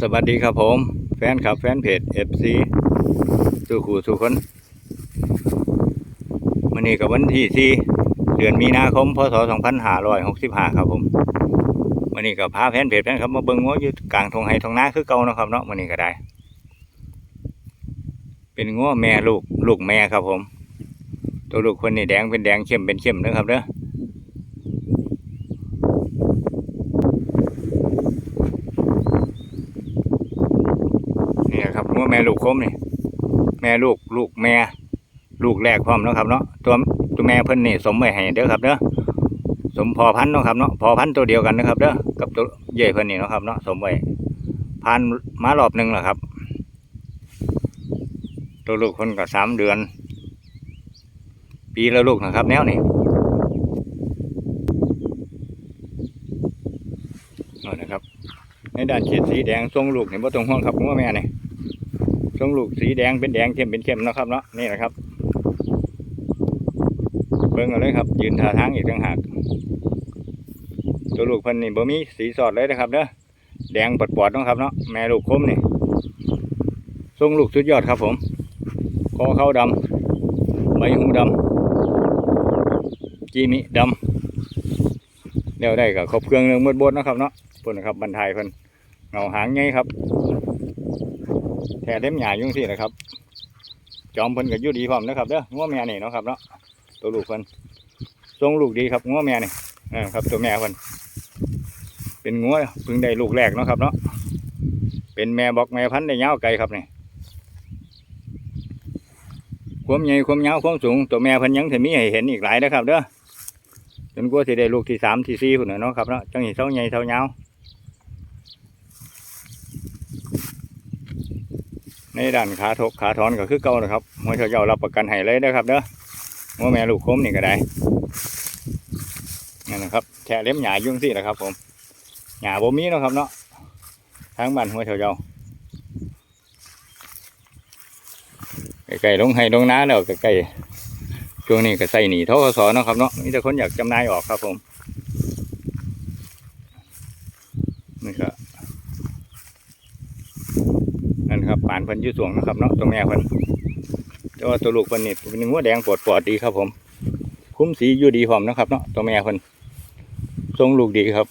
สวัสดีครับผม แฟนคลับแฟนเพจ FC สู่ขู่สู่คนวันนี้กับวันที่สี่เดือนมีนาคมพศ2565 ครับผมวันนี้กับพาแฟนเพจแฟนครับมาเบิ่งงัวอยู่กลางทงไห้ทงนาคือเก่านะครับเนาะวันนี้ก็ได้ เป็นงัวแม่ลูกลูกแม่ครับผม ตัวลูกคนนี่แดงเป็นแดงเข้มเป็นเข้มนะครับเด้อ นี่นะครับงัวแม่ลูก คมนี่ แม่ลูกลูกแม่ ลูกแรกพร้อมนะครับเนาะตัวตัวแม่เพิ่นนี่สมไว้ให้เด้อครับเด้อสมพอพันนะครับเนาะพอพันตัวเดียวกันนะครับเด้อกับตัวใหญ่เพิ่นนี่นะครับเนาะสมไว้พันมารอบหนึ่งแหละครับ ตัวลูกคนก็สามเดือน ปีละลูกนะครับ แนวนี่นะครับ ในด้านเขียดสีแดงทรงลูกเห็นว่าตรงห้องครับงัวแม่เนี่ ทรงลูกสีแดงเป็นแดงเข้มเป็นเข้มนะครับเนาะนี่นะครับ เบิ่งเอาเลยครับ ยืนท่าทางอีกต่างหากตัวลูกพิ่นนี่บ่มีสีสอดเลยนะครับเด้อแดงปอดๆเนะครับเนาะแม่ลูกคมนี่ทรงลูกสุดยอดครับผมคอเข้าดำใบหูดำจีมิดำเดี๋ยวได้กับครบเครื่องเรื่องมืดบดเนะครับเนาะเพิ่นนะครับบรรทายเพิ่นเงาหางไงครับ แถเล็มหยายุ่งสินะครับ จอมเพิ่นก็อยู่ดีพร้อมนะครับเด้องัวแม่นี่เนาะครับเนาะตัวลูกเพิ่นทรงลูกดีครับงัวแม่นี่เออครับ ตัวแม่เพิ่นเป็นงัวเพิ่งได้ลูกแรกเนาะครับเนาะเป็นแม่บอกแม่พันธุ์ได้ยาวไกลครับนี่ความใหญ่ความยาวความสูงตัวแม่เพิ่นยังถึมีให้เห็นอีกหลายนะครับเด้อจนกว่าสิได้ลูกที่สามที่สี่พุ่นน่ะเนาะครับเนาะจังสิเท่าใหญ่เท่ายาว ในด้านขาทกขาถอนก็คือเก่านะครับมวยเจ้ารับประกันให้เลยนะครับเด้อว่าแม่ลูกคมนี่ก็ได้นั่นนะครับแค่เล็มหยายุ่งสิแหละครับ ผมหยาบ่มีนะครับเนาะทางบ้านห้วยเถาเจ้าใกล้ๆลงให้ลงน้าแล้วใกล้ๆช่วงนี้ก็ใส่หนีทกศเนาะครับเนาะมีแต่คนอยากจำหนายออกครับผมนี่ก็นั่น ครับป่านเพิ่นยืดสวงนะครับเนาะตัวแม่เพิ่นแต่ว่าตัวลูกเพิ่นนี่เป็นงัวแดงปวดปอดดีครับ ผม คุ้มสีอยู่ดีพร้อมนะครับเนาะตัวแม่เพิ่นทรงลูกดีครับ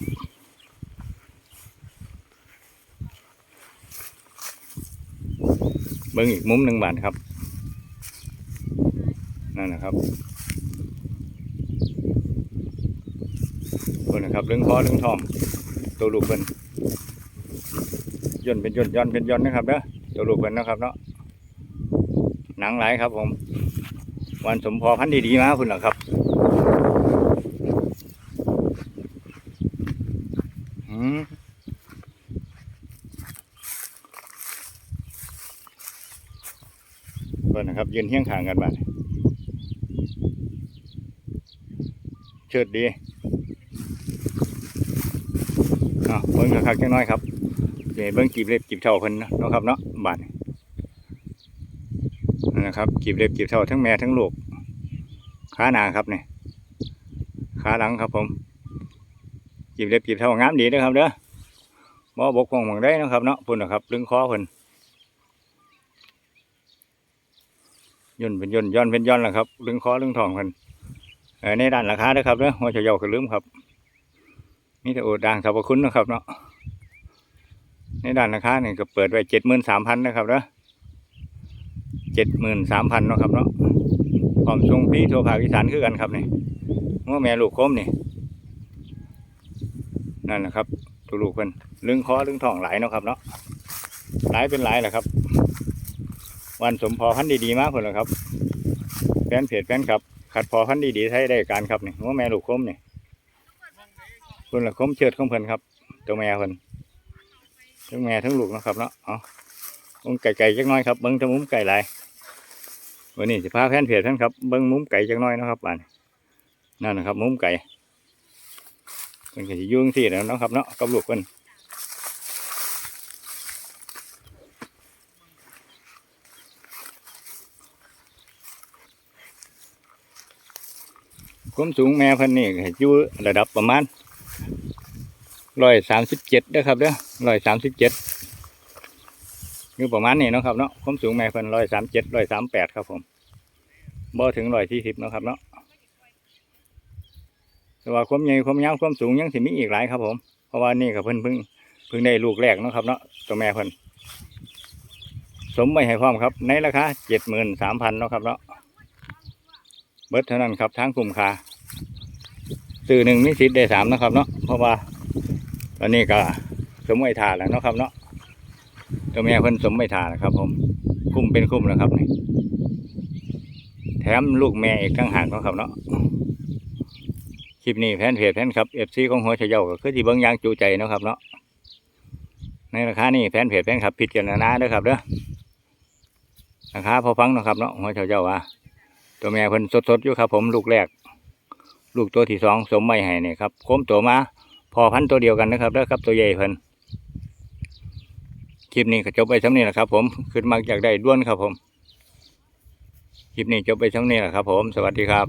เบิ่งอีกมุมหนึ่งบาทครับนั่นนะครับคนนะครับเรื่องคอเรื่องทองตัวลูกเพิ่นย่นเป็นย่นย่อนเป็นย่อนนะครับเนาะตัวลูกเพิ่นนะครับเนาะหนังหลายครับ ผม วันสมพอพันธ์ดีๆมาคุณเหรอครับอืมเพื่อนนะครับยืนเที่ยงขางกันบ้าเชิดดีอะเบิ้งคักๆจังน้อยครับ เดี๋ยวเบิ้งกีบเล็บกีบเท่าเพิ่นเนาะครับเนาะบ้านนั่นนะครับกีบเล็บกีบเท่าทั้งแม่ทั้งลูกขาหนาครับเนี่ยขาหลังครับผมกีบเล็บกีบเท่างามดีนะครับเด้อบ่บกพร่องหมองได้นะครับเนาะพุ่นนะครับลึงคอเพิ่นย่นเป็นย่นย้อนเป็นย้อนแหละครับลึงคอลึงทองเพิ่นเอ่อในด้านราคาเด้อครับเด้อหัวเฉยาคือลืมครับนี่แต่โอดด่างสรรพคุณนะครับเนาะ ในด้านราคาเนี่ยก็เปิดไว้เจ็ดหมื่นสามพันนะครับเด้อเจ็ดหมื่นสามพันเนาะครับเนาะพร้อมส่งฟรีทั่วภาคอีสานคือกันครับนี่ง้อแม่ลูกคมนี่นั่นนะครับตัวลูกเพิ่นลึงคอลึงท้องหลายเนาะครับเนาะหลายเป็นหลายแหละครับ วันสมพอพันธ์ดีๆมากคนละครับแฟนเพจแฟนครับ ขัดพอพันธ์ดีๆใช้ได้การครับนี่ง้อแม่ลูกคมนี่คนละคมเชิดของเพิ่นครับ ตัวแม่เพิ่น ทั้งแม่ทั้งลูกนะครับเนาะเอามุมไก่ไก่จักน้อยครับเบิ้งแตะมุมไก่หลายวันนี้สิพาแฟนเพจท่านครับเบิ้งมุมไก่จักน้อยนะครับบ้านนั่นนะครับมุมไก่มันก็สิอยุ่งที่แล้วเนาะครับเนาะกับลูกเพิ่นความสูงแม่เพิ่นนี่อยู่ระดับประมาณ ร้อยสามสิบเจ็ดนะครับเด้อร้อยสามสิบเจ็ดอยู่ประมาณนี้นะครับเนาะความสูงแม่เพิ่นร้อยสามเจ็ดร้อยสามแปดครับผมบ่ถึงร้อยสี่สิบนะครับเนาะแต่ว่าความใหญ่ความยาวความสูงยังสิมีอีกหลายครับ ผม เพราะว่านี่ก็เพิ่นเพิ่งเพิ่งได้ลูกแรกนะครับเนาะตัวแม่เพิ่นสมไว้ให้พร้อมครับ ในราคาเจ็ดหมื่นสามพันนะครับเนาะเบิดเท่านั้นครับทั้งกลุ่มคาซื้อหนึ่งมีสิทธิ์ได้สามนะครับเนาะเพราะว่า ตอนนี้ก็สมไว้ทานแล้วเนาะครับเนาะตัวแม่เพิ่นสมไม่ทานะครับ ผม คุ้มเป็นคุ้มนะครับนี่แถมลูกแม่อีกทั้งหากเนาะครับเนาะคลิปนี้แฟนเพจแฟนครับเอฟซีของหัวเฉยาก็คือที่เบิ้งยางจูใจเนาะครับเนาะในราคานี้แฟนเพจแฟนครับผิดกันนะเด้อครับเด้อราคาพอฟังนะครับเนาะหัวเฉยเยาว่าตัวแม่เพิ่นสดๆอยู่ครับ ผมลูกแรก ลูกตัวที่สองสมไม่ให้เนี่ยครับโค้มตัวมา พอพันตัวเดียวกันนะครับแล้วครับตัวใหญ่เพิ่นคลิปนี้ก็จบไปทั้งนี้แหละครับผมขึ้นมาจากได้ด้วนครับผมคลิปนี้จบไปทั้งนี้แหละครับผม สวัสดีครับ